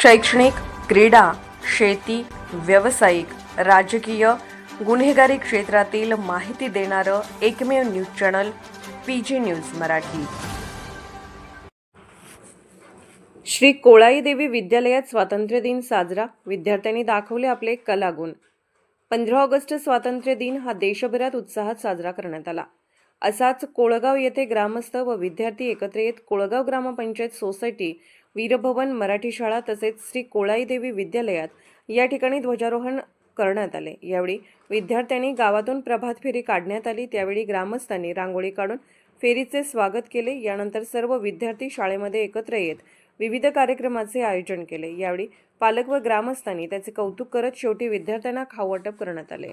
शैक्षणिक क्रीडा शेती व्यावसायिक राजकीय गुन्हेगारी क्षेत्रातील माहिती देणारं एकमेव news channel P G news Marathi. Shri Kolai Devi विद्यालयात स्वातंत्र्य दिन साजरा. विद्यार्थ्यांनी दाखवले आपले कलागुण. पंधरा ऑगस्ट स्वातंत्र्य दिन हा देशभरात उत्साहात साजरा करण्यात आला. असाच कोळगाव येथे ग्रामस्थ व विद्यार्थी एकत्र येत कोळगाव ग्रामपंचायत सोसायटी वीरभवन मराठी शाळा तसेच श्री कोळाईदेवी विद्यालयात या ठिकाणी ध्वजारोहण करण्यात आले. यावेळी विद्यार्थ्यांनी गावातून प्रभात फेरी काढण्यात आली. त्यावेळी ग्रामस्थांनी रांगोळी काढून फेरीचे स्वागत केले. यानंतर सर्व विद्यार्थी शाळेमध्ये एकत्र येत विविध कार्यक्रमाचे आयोजन केले. यावेळी पालक व ग्रामस्थांनी त्याचे कौतुक करत शेवटी विद्यार्थ्यांना खाऊ वाटप करण्यात आले.